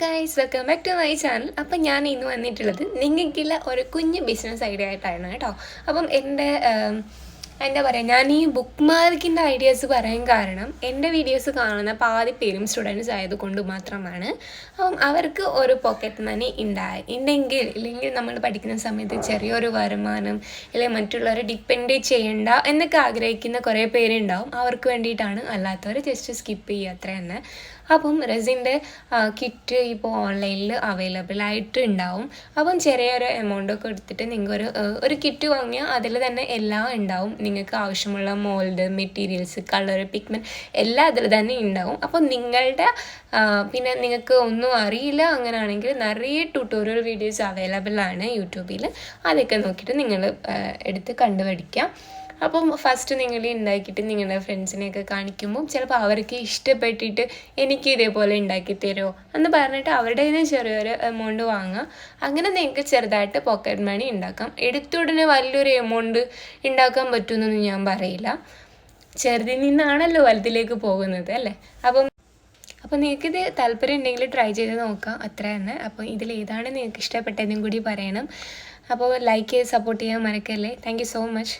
Guys welcome back to my channel അപ്പം ഞാൻ ഇന്ന് വന്നിട്ടുള്ളത് നിങ്ങൾക്കുള്ള ഒരു കുഞ്ഞ് ബിസിനസ് ഐഡിയ ആയിട്ടാണ് കേട്ടോ. അപ്പം എന്റെ എന്താ പറയുക ഞാൻ ഈ ബുക്ക് മാർക്കിന്റെ ഐഡിയാസ് പറയാൻ കാരണം എന്റെ വീഡിയോസ് കാണുന്ന പാതി പേരും സ്റ്റുഡൻസ് ആയതുകൊണ്ട് മാത്രമാണ്. അപ്പം അവർക്ക് ഒരു പോക്കറ്റ് മണി ഉണ്ടായി. ഉണ്ടെങ്കിൽ ഇല്ലെങ്കിൽ നമ്മൾ പഠിക്കുന്ന സമയത്ത് ചെറിയൊരു വരുമാനം അല്ലെങ്കിൽ മറ്റുള്ളവരെ ഡിപ്പെൻഡ് ചെയ്യണ്ട എന്നൊക്കെ ആഗ്രഹിക്കുന്ന കുറേ പേരുണ്ടാവും അവർക്ക് വേണ്ടിയിട്ടാണ് അല്ലാത്തവർ ജസ്റ്റ് സ്കിപ്പ് ചെയ്യുക അത്ര തന്നെ. അപ്പം റെസിന്റെ കിറ്റ് ഇപ്പോൾ ഓൺലൈനിൽ അവൈലബിൾ ആയിട്ട് ഉണ്ടാവും. അപ്പം ചെറിയൊരു എമൗണ്ട് ഒക്കെ എടുത്തിട്ട് നിങ്ങൾക്ക് ഒരു ഒരു കിറ്റ് വാങ്ങിയാൽ അതിൽ തന്നെ എല്ലാം ഉണ്ടാവും. നിങ്ങൾക്ക് ആവശ്യമുള്ള മോൾഡ് മെറ്റീരിയൽസ് കളർ പിഗ്മെന്റ് എല്ലാം അതിൽ തന്നെ ഉണ്ടാവും. അപ്പോൾ നിങ്ങളുടെ പിന്നെ നിങ്ങൾക്ക് ഒന്നും അറിയില്ല അങ്ങനെയാണെങ്കിൽ നിറയെ ട്യൂട്ടോറിയൽ വീഡിയോസ് അവൈലബിൾ ആണ് യൂട്യൂബിൽ. അതൊക്കെ നോക്കിയിട്ട് നിങ്ങൾ എടുത്ത് കണ്ടുപഠിക്കാം. അപ്പം ഫസ്റ്റ് നിങ്ങൾ ഉണ്ടാക്കിയിട്ട് നിങ്ങളുടെ ഫ്രണ്ട്സിനെയൊക്കെ കാണിക്കുമ്പോൾ ചിലപ്പോൾ അവർക്ക് ഇഷ്ടപ്പെട്ടിട്ട് എനിക്ക് ഇതേപോലെ ഉണ്ടാക്കി തരുമോ എന്ന് പറഞ്ഞിട്ട് അവരുടെ നിന്ന് ചെറിയൊരു എമൗണ്ട് വാങ്ങുക അങ്ങനെ നിങ്ങൾക്ക് ചെറുതായിട്ട് പോക്കറ്റ് മണി ഉണ്ടാക്കാം എടുത്തുടനെ വലിയൊരു എമൗണ്ട് ഉണ്ടാക്കാൻ പറ്റുമെന്നൊന്നും ഞാൻ പറയില്ല. ചെറുതിൽ നിന്നാണല്ലോ വലുതിലേക്ക് പോകുന്നത് അല്ലേ? അപ്പം അപ്പോൾ നിങ്ങൾക്കിത് താല്പര്യം ഉണ്ടെങ്കിൽ ട്രൈ ചെയ്ത് നോക്കാം അത്ര തന്നെ അപ്പോൾ ഇതിൽ ഏതാണ് നിങ്ങൾക്ക് ഇഷ്ടപ്പെട്ടതെന്നും കൂടി പറയണം. അപ്പോൾ ലൈക്ക് ചെയ്ത് സപ്പോർട്ട് ചെയ്യാൻ മറക്കല്ലേ. Thank so much